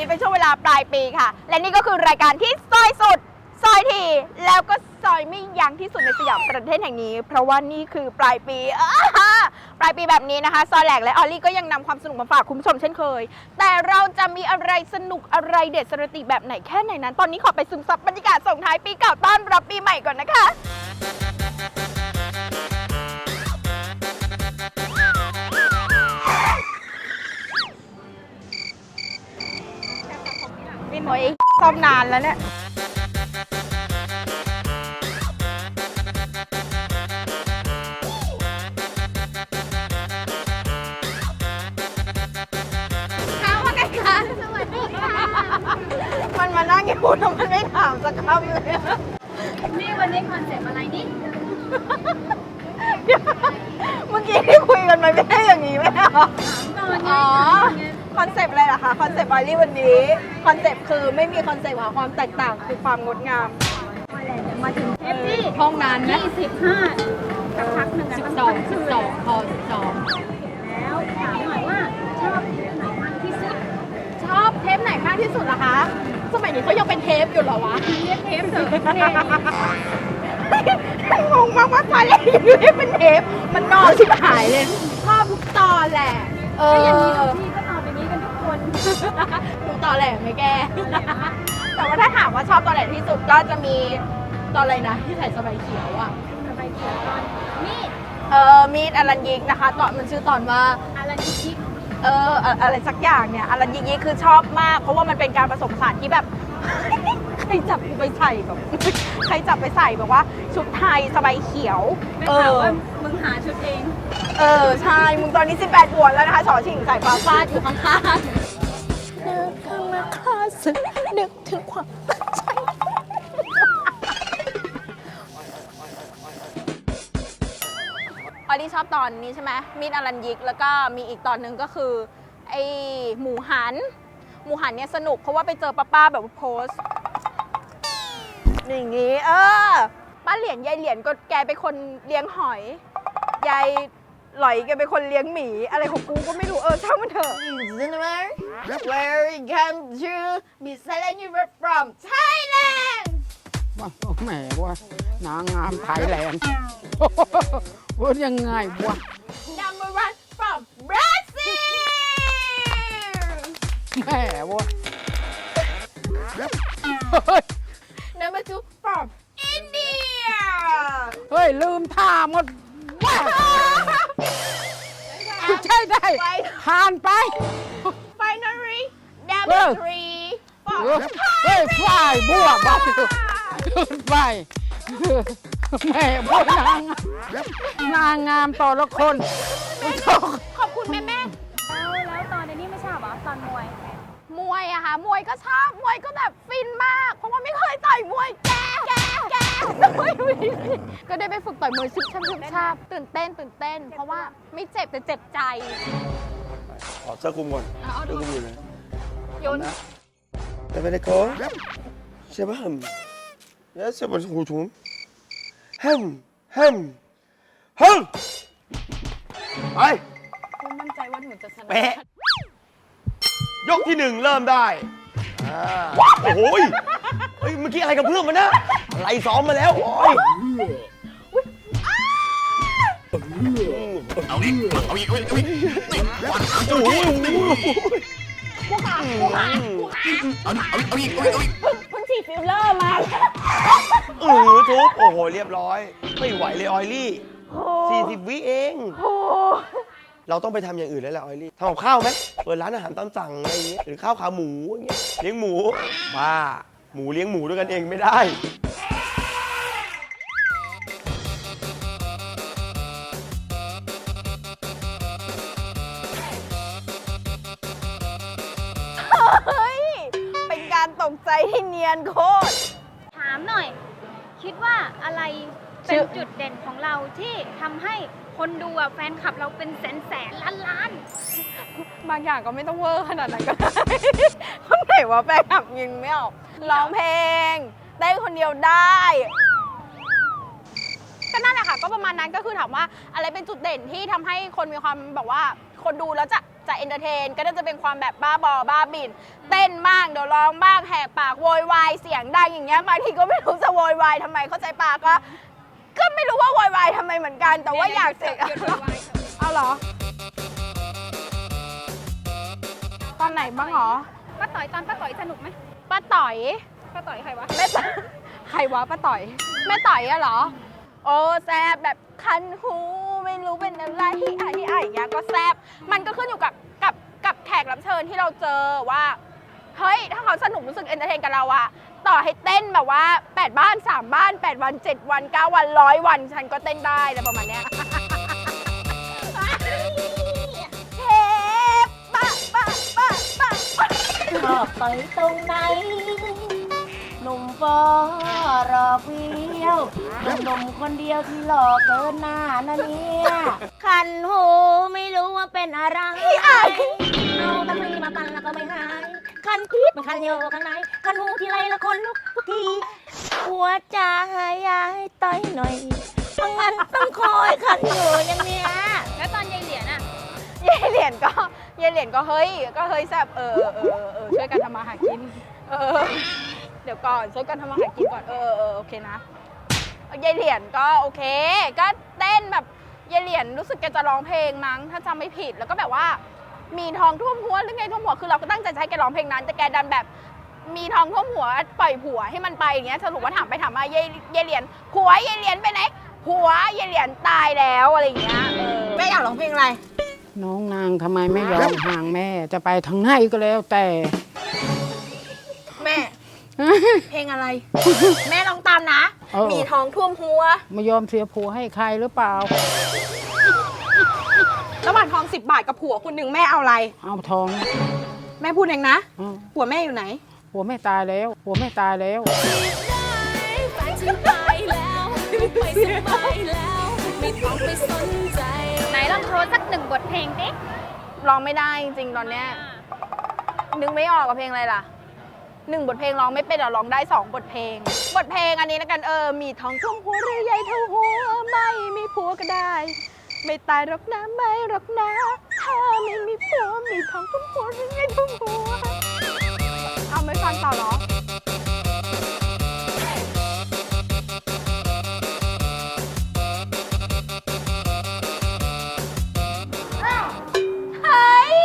ราะว่าช่วงเวลานี้เป็นช่วงเวลาปลายปีค่ะ และนี่ก็คือรายการที่ซอยสุด ซอยทีแล้วก็ซอยไม่ยั้งที่สุดในสยามประเทศแห่งนี้ เพราะว่านี่คือปลายปีอ้าฮะปลายปีแบบนี้นะคะ ซอยแหลกและออลลี่ก็ยังนำความสนุกมาฝากคุณผู้ชมเช่นเคย แต่เราจะมีอะไรสนุกอะไรเด็ดสรติแบบไหนแค่ไหนนั้น ตอนนี้ขอไปซึมซับบรรยากาศส่งท้ายปีเก่าต้อนรับปีใหม่ก่อนนะคะ พี่หมวยซ่อมนานแล้วเนี่ยข้าวว่าไงคะสวัสดีค่ะมันมานั่งอยู่แล้วมันไม่ถามสักคำเลยอะนี่วันนี้คอนเซ็ปต์อะไรนี่ เมื่อกี้ที่คุยกันมันไม่ได้อย่างนี้ไหมอะตอนอ๋นี้อ คอนเซปต์อะไรล่ะคะคอนเซปต์ออลลี่วันนี้คอนเซปต์คือไม่มีคอนเซปต์ค่ะความแตกต่างคือความงดงามมาถึงเทปที่ห้องนานไหมยี่สิบห้าสักพักหนึ่งอะสิบมันสองมันสิคืบอสองพอสิบสองแล้วถามหน่อยว่าชอบเทปไหนมากที่สุด ชอบเทปไหนมากที่สุดล่ะคะ สมัยนี้เขายังเป็นเทปอยู่เหรอวะเรียกเทปเถอะเพลงงงมากว่าตอนแรกยังไม่เป็นเทปมันนอนชิบหายเลยชอบทุกตอนแหละ เออก็อย่างนี้ทุกทีก็ตอบไปนี้กันทุกคน ดูตอนแหลไหมแก แต่ว่าถ้าถามว่าชอบตอนไหนที่สุดก็จะมีตอนอะไรนะที่ใส่สบายเขียวอะ สบายเขียวตอนนี่เออมีดอลันยิกนะคะ ตอนมันชื่อตอนว่าอะไรนิชิเอออะอะไรสักอย่างเนี่ยอลันยิกยิกคือชอบมาก เพราะว่ามันเป็นการผสมผสานที่แบบใครจับกูไปใส่แบบใครจับไปใส่แบบว่า ชุดไทยสบายเขียวไม่เอถามอว่ามึงหาชุดเอง เออใช่ มึงตอนนี้ 18บวชแล้วนะคะชอชิงสายฟ้าฟาดอยู่ข้างๆนึกถึงาคาสึนึกถึงความตั้งใจ ออดี้ชอบตอนนี้ใช่ไหมมีดอลันยิก แล้วก็มีอีกตอนหนึ่งก็คือไอหมูหัน หมูหันเนี่ยสนุกเพราะว่าไปเจอป้าป้าๆแบบว่าโพสต์อย่างงี้ เออป้าเหรียญยายเหรียญก็แกเป็นคนเลี้ยงหอยยาย หลอยแกเป็นคนเลี้ยงหมี อะไรของกูก็ไม่รู้เออช่างมันเถอะ Cinema where you come to be selling you from Thailand ว่าแหมว่านางงามไทยแลนด์พูดยังไงวะ number one from Brazil แหมวะเฮ้ย number two from India เฮ้ย ลืมท่าหมดว้า ใช่ได้ ไป ผ่านไป finally เอ number อ three เอ from อเฮ้ยฝ่ายบัวบ้าเกินไปแหม่บัวนางนางงามต่อละคนขอบคุณแม่แม่แล้วแล้วตอนนี้ไม่ชอบเหรอตอนมวย มวยอะค่ะ มวยก็ชอบ มวยก็แบบฟินมาก เพราะว่าไม่เคยต่อยมวยแก แกแกก็ได้ไปฝึกต่อยมวยชุบชับชุบชับตื่นเต้นตื่นเต้น เพราะว่าไม่เจ็บแต่เจ็บใจ ถอดเสื้อคลุมก่อนเสื้อคลุมอยู่ไหนโยน แต่ไม่ได้โกใช่ป่ะฮัมเนี่ยเสื้อบนหูถุงฮัมฮัมฮัมไปคุณมั่นใจว่าหนูจะชนะเป๊ะยกที่หนึ่งเริ่มได้อ่าโอ้โหยเฮ้ยเมื่อกี้อะไรกับเพื่อนมันนะ อะไรซ้อมมาแล้ว โอ้ยเอาดิเอาอีกเอาอีกเอาอีกโอ้โหผู้ขาผู้ขาเอาดิเอาอีกเอาอีกเอาอีกเอาอีกเพิ่งฉีดฟิลเลอร์มาเออทุบโอ้โห เรียบร้อย ไม่ไหวเลยออยลี่โอ้40วิเองเราต้องไปทำอย่างอื่นแล้วแหละออยลี่ทำกับข้าวไหมเปิดร้านอาหารตามสั่งอะไรอย่างเงี้ยหรือข้าวขาหมูอย่างเงี้ยเลี้ยงหมูบ้าหมูเลี้ยงหมูด้วยกันเองไม่ได้ นียนโคตร ถามหน่อย คิดว่าอะไรเป็นจุดเด่นของเราที่ทำให้คนดูอะแฟนคลับเราเป็นแสนแสนล้านล้านบางอย่างก็ไม่ต้องเวอร์ขนาดนั้นก็ได้ คนไหนว่าแฟนคลับยิงไม่ออกร้องเพลงเต้นคนเดียวได้ก็นั่นแหละค่ะ ก็ประมาณนั้นก็คือถามว่าอะไรเป็นจุดเด่นที่ทำให้คนมีความแบบว่า คนดูแล้วจะจะเอนเตอร์เทน ก็น่าจะเป็นความแบบบ้าบอบ้าบิน เต้นบ้างเดี๋ยวร้องบ้าง แหกปากโวยวายเสียงดังอย่างเงี้ยบางทีก็ไม่รู้จะโวยวายทำไมเข้าใจปากก็ก็ไม่รู้ว่าโวยวายทำไมเหมือนกัน แต่ว่าอยากเสกหยุดโวยวายเถอะเอาเหรอ ตอนไหนบ้างเหรอป้าต่อยตอนป้าต่อยสนุกไหมป้าต่อยป้าต่อยใครวะแม่ต่อยใครวะป้าต่อยแม่ต่อยอะเหรอ โอ้แซบแบบคันหูไม่รู้เป็นอะไรที่ไอ้ที่ไอ้อย่างเงี้ยก็แซบมันก็ขึ้นอยู่กับกับกับแขกรับเชิญที่เราเจอว่า เฮ้ย ถ้าเขาสนุกรู้สึกเอนเตอร์เทนกับเราอะต่อให้เต้นแบบว่า 8 บ้าน 3 บ้าน 8 วัน 7 วัน 9 วันร้อยวัน ฉันก็เต้นได้อะไรประมาณเนี้ยเทปปะปะปะปะชอบต่อยตรงไหนหนุ่มฟอรอเพียวหนุ่มคนเดียวที่หล่อเกินหน้านะเนี่ยคันหูไม่รู้ว่าเป็นอะไรเอาตะกรีมาปันแล้วก็ไม่หาย คันคิดมันคันอยู่ข้างในคันหูทีไรละคนลุกทุกที หัวใจอยากให้ต่อยหน่อยเพราะงั้นต้องคอยคันอยู่อย่างเนี้ยแล้วตอนยายเหรียญอะเย่เหรียญก็เย่เหรียญก็เฮ้ยก็เฮ้ยแซบเออเออเออเออช่วยกันทำมาหากินเออเดี๋ยวก่อนช่วยกันทำมาหากินก่อนเออเออโอเคนะเย่เหรียญก็โอเค ก็เต้นแบบเย่เหรียญรู้สึกแกจะร้องเพลงมั้ง ถ้าจำไม่ผิดแล้วก็แบบว่า มีทองท่วมหัวหรือไงท่วมหัวคือเราก็ตั้งใจจะให้แกร้องเพลงนั้น แต่แกดันแบบมีทองท่วมหัวปล่อยผัวให้มันไปอย่างเงี้ยสรุปว่าถามไปถามมาเย่เย่เหรียญผัวเย่เหรียญไปไหนผัวเย่เหรียญตายแล้วอะไรอย่างเงี้ยเออแม่อยากร้องเพลงอะไร น้องนางทำไมไม่ยอมห่างแม่ จะไปทางไหนก็แล้วแต่ แม่ เพลงอะไร แม่ลองตามนะ เออ มีท้องท่วมหัว ไม่ยอมเสียผัวให้ใครหรือเปล่า ระหว่างทอง10บาทกับผัวคุณหนึ่งแม่เอาอะไร เอาทองแม่พูดเองนะอ้าวผัวแม่อยู่ไหนผัวไม่ตายแล้วผัวไม่ตายแล้วไหนลองโชว์สักหนึ่งบทเพลงดิร้องไม่ได้จริงๆตอนเนี้ยนึกไม่ออกกับเพลงอะไรล่ะหนึ่งบทเพลงร้องไม่เป็นหรอร้องได้สองบทเพลง บทเพลงอันนี้แล้วกันเออมีทองท่วมหัวหรือใหญ่เท่าหัวไม่มีผัวก็ได้ ไม่ตายหรอกนะไม่หรอกนะถ้าไม่มีผัวมีทองท่วมหัวหรือใหญ่เท่าหัวเอาไม่ฟังต่อเหรอเฮ้ย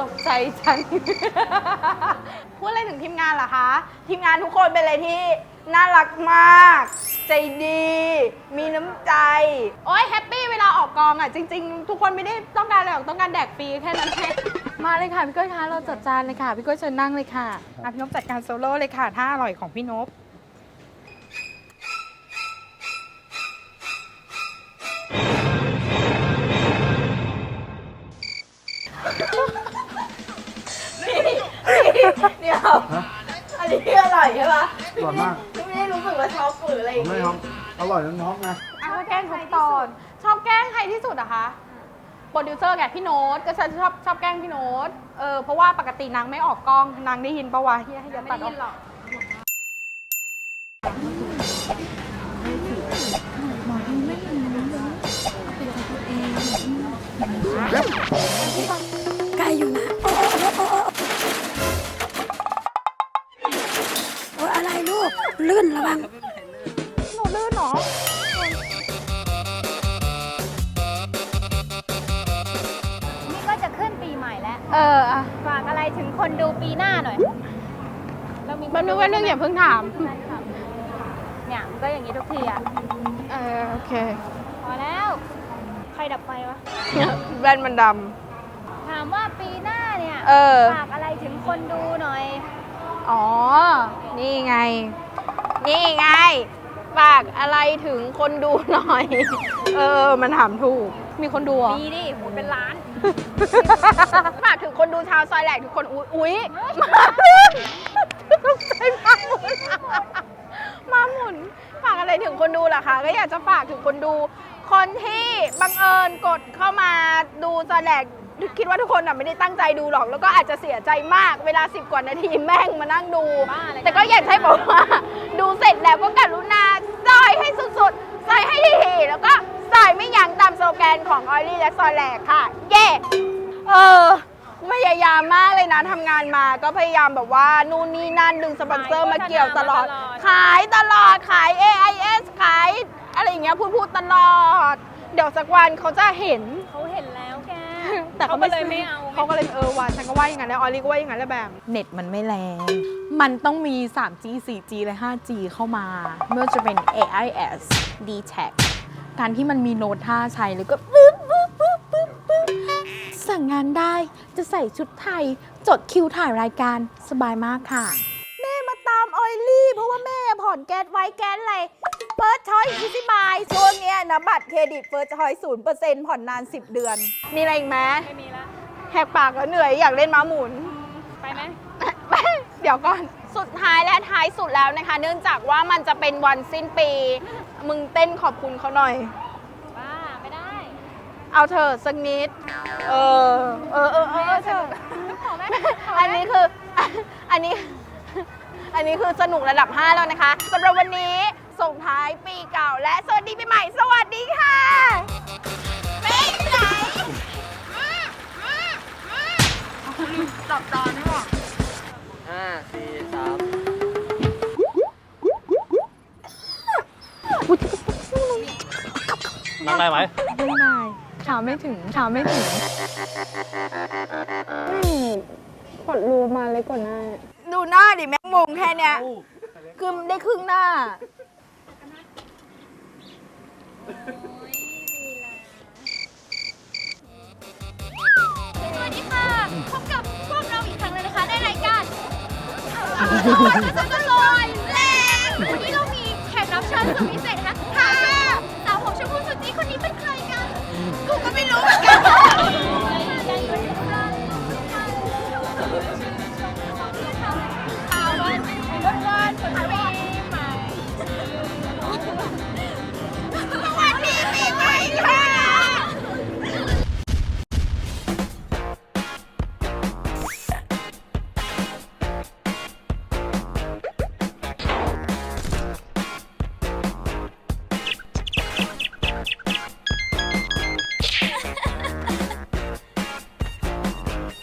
ตกใจจัง พูดอะไรถึงทีมงานเหรอคะ ทีมงานทุกคนเป็นอะไรที่น่ารักมาก ใจดี มีน้ำใจ โอ้ยแฮปปี้เวลาออกกองอะ จริง ๆ ทุกคนไม่ได้ต้องการอะไรหรอกต้องการแดกฟรีแค่นั้นแค่มาเลยค่ะพี่ก้อยคะเราจัดจานเลยค่ะ พี่ก้อยเชิญนั่งเลยค่ะอะพี่นพจัดการโซโล่เลยค่ะท่าอร่อยของพี่นพเดี๋ยวอันนี้อร่อยใช่ปะ อร่อยมากไม่ได้รู้สึ กว่าช็อกหรืออะไรอผมย่างไม่งี้ท้องอร่อยน้องๆนะเอาแกล้งทุกตอน ชอบแกล้งใครที่สุดอะคะโปรดิวเซอร์แกพี่โน้ตก็ฉันชอบชอบแกล้งพี่โน้ตเออเพราะว่าปกตินางไม่ออกกล้องนางได้ยินปะวะเฮียให้อย่าตัดออกอะไรลูก ลื่นระวังหนู ลื่นเหรอนี่ก็จะขึ้นปีใหม่แล้ว เอออะฝากอะไรถึงคนดูปีหน้าหน่อยเรามีมันนึกว่าเรื่องอย่าเพิ่งถามเนี่ยมันก็อย่างนี้ทุกทีอะ เออโอเค พอแล้ว ใครดับไฟวะ แว่นมันดถามว่าปีหน้าเนี่ยำเออ ฝากอะไรถึงคนดูหน่อย อ๋อ นี่ไง นี่ไง ฝากอะไรถึงคนดูหน่อย เออ มันถามถูก มีคนดูเหรอ มีดิหมดเป็นล้าน ฝากถึงคนดูชาวซอยแหลกทุกคน อุ๊ยอุ๊ยมาหมุนตกใจมาหมุนมาหมุน ฝากอะไรถึงคนดูล่ะคะ ก็อยากจะฝากถึงคนดู คนที่บังเอิญกดเข้ามาดูซอยแหลกคิดว่าทุกคนน่ะไม่ได้ตั้งใจดูหรอก แล้วก็อาจจะเสียใจมากเวลา 10 กว่านาทีแม่งมานั่งดู บ้าอะไรแต่ก็อยากให้บอกว่า ดูเสร็จแล้วก็กรุณา จอยให้สุดๆ ใส่ให้ดีๆแล้วก็ใส่ไม่ยั้งตามสโลแกนของออลลี่และซอแลกค่ะ เย่เออพยายามมากเลยนะทำงานมาก็พยายามแบบว่า นู่นนี่นั่นดึงสปอนเซอร์มาเกี่ยวตลอด ขายตลอดขาย AIS ขาย อะไรอย่างเงี้ยพูดพูดตลอด เดี๋ยวสักวันเขาจะเห็นเขาเห็นแล้ว แกแต่เขาก็เลยไม่เอา เขาก็เลยเออว่าฉันก็ว่าอย่างนั้นแล้วออลลี่ก็ว่าอย่างนั้นแหละแบบเน็ตมันไม่แรง มันต้องมี 3G 4G และ 5G เข้ามาไม่ว่าจะเป็น AIS d t a c การที่มันมีโน้ตท่าใช้แล้วก็ปึ๊บปึ๊บปึ๊บปึ๊บปึ๊บสั่งงานได้จะใส่ชุดไทย จดคิวถ่ายรายการสบายมากค่ะ แม่มาตามออยลี่ เพราะว่าแม่ผ่อนแก๊สไว้แก๊สอะไร เฟิร์สชอยอีซี่บายช่วงเนี้ยนะบัตรเครดิตเฟิร์สชอยศูนย์เปอร์เซ็นต์ผ่อนนาน 10 เดือน มีอะไรอีกไหมไม่มีละแหกปากแล้วเหนื่อยอยากเล่นม้าหมุน ไปไหม เดี๋ยวก่อน สุดท้ายและท้ายสุดแล้วนะคะ เนื่องจากว่ามันจะเป็นวันสิ้นปี มึงเต้นขอบคุณเขาหน่อย บ้า ไม่ได้เอาเธอะสักนิด เออ เออเออเออเธอะอันนี้คือ อันนี้ อันนี้คือสนุกระดับ 5 แล้วนะคะสำหรับวันนี้ ส่งท้ายปีเก่า และสวัสดีปีใหม่ สวัสดีค่ะปีไหนห้าสี่สามนั่งได้ไหมไม่ได้ถามไม่ถึงถามไม่ถึงกดรูมาเลยกดหน้าดูหน้าดิแม่งมงแค่เนี้ยคือได้ครึ่งหน้า สวัสดีค่ะ พบกับพวกเราอีกครั้งเลยนะคะในรายการจะจะลอยแรงวันนี้เรามีแขกรับเชิญสุดพิเศษนะคะค่ะสาวผมชมพูสุดนี้คนนี้เป็นใครกัน กูก็ไม่รู้เหมือนกัน